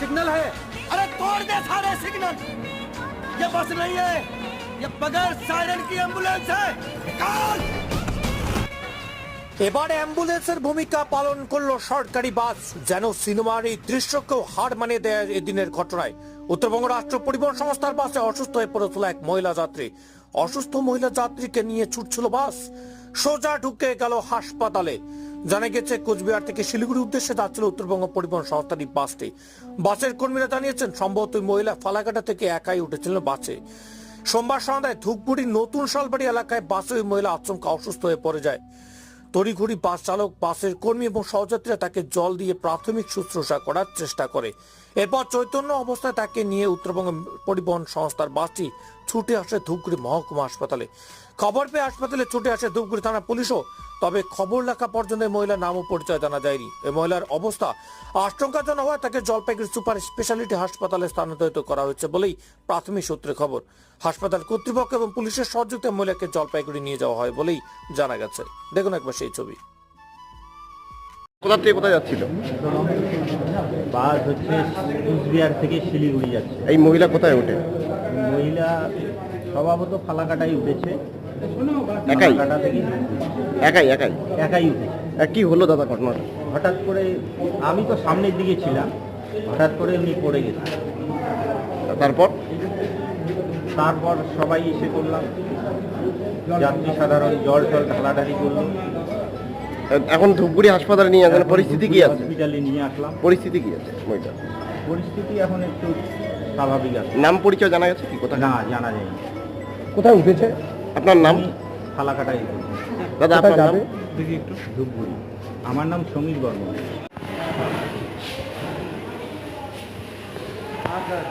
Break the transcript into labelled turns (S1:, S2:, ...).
S1: Signal है अरे तोड़ दे सारे सिग्नल ये बस नहीं है ये बगैर सायरन की एम्बुलेंस है निकाल
S2: এবার অ্যাম্বুলেন্সের ভূমিকা পালন করলো সরকারি বাস যেন সিনেমার এই দৃশ্যকেও হার মানিয়ে দেয় এদিনের ঘটনায় উত্তরবঙ্গ রাষ্ট্র পরিবহন সংস্থার বাসে অসুস্থ হয়ে পড়েছিল এক মহিলা যাত্রী অসুস্থ মহিলা যাত্রীকে নিয়ে ছুটছিল বাস সোজা ঢুকে গেল হাসপাতালে। জানা গেছে, কোচবিহার থেকে শিলিগুড়ির উদ্দেশ্যে যাচ্ছিল উত্তরবঙ্গ পরিবহন সংস্থার বাসটি। বাসের কর্মীরা জানিয়েছেন, সম্ভবত মহিলা ফালাকাটা থেকে একাই উঠেছিলেন বাসে। সোমবার সন্ধ্যায় ধূপগুড়ির নতুন শালবাড়ি এলাকায় বাসে ওই মহিলা আচমকা অসুস্থ হয়ে পড়ে যায়। তড়িঘড়ি বাস চালক, বাসের কর্মী এবং সহযাত্রীরা তাকে জল দিয়ে প্রাথমিক শুশ্রূষা করার চেষ্টা করে। এরপর চৈতন্য অবস্থায় তাকে নিয়ে উত্তরবঙ্গ পরিবহন সংস্থার বাসটি ছুটে আসে ধূপগুড়ি মহকুমা হাসপাতালে। খবর পেয়ে হাসপাতালে ছুটে আসে ধূপগুড়ি থানা পুলিশও। তবে খবর লেখা পর্যন্ত মহিলার নাম ও পরিচয় জানা যায়নি। এই মহিলার অবস্থা আশঙ্কাজনক হওয়ায় তাকে জলপাইগুড়ি সুপার স্পেশালিটি হাসপাতালে স্থানান্তরিত করা হয়েছে বলেই প্রাথমিক সূত্রে খবর। হাসপাতাল কর্তৃপক্ষ এবং পুলিশের সহযোগিতায় মহিলাকে জলপাইগুড়ি নিয়ে যাওয়া হয় বলেই জানা গেছে। দেখুন একবার সেই ছবি।
S3: কোথা থেকে কোথায় যাচ্ছিল?
S4: বাস হচ্ছে কুচবিহার থেকে শিলিগুড়ি যাচ্ছে।
S3: এই মহিলা কোথায় ওঠে?
S4: মহিলা স্বভাবত ফালাকাটাই উঠেছে।
S3: একাই? একাই একাই?
S4: একাই উঠেছে
S3: কি হলো দাদা ঘটনাটা?
S4: হঠাৎ করে আমি তো সামনের দিকে ছিলাম হঠাৎ করে এমনি পড়ে গেছে
S3: তারপর?
S4: তারপর সবাই এসে করলাম যাত্রী সাধারণ জল টল ঢালাঢালি করল।
S3: এখন ধূপগুড়ি হাসপাতালে নিয়ে যাবেন পরিস্থিতি কি আছে?
S4: হসপিটালে নিয়ে আসলাম।
S3: পরিস্থিতি কি আছে? মহিলা
S4: পরিস্থিতি এখন একটু স্বাভাবিক আছে।
S3: নাম পরিচয় জানা গেছে কি কোথায়?
S4: না জানা যায়নি।
S3: কোথায় উঠেছে? আপনার নাম?
S4: ফালাকাটাই
S3: দাদা আপনার নাম?
S4: দেখি একটু। ধূপগুড়ি। আমার নাম সমীর বর্মন। হ্যাঁ স্যার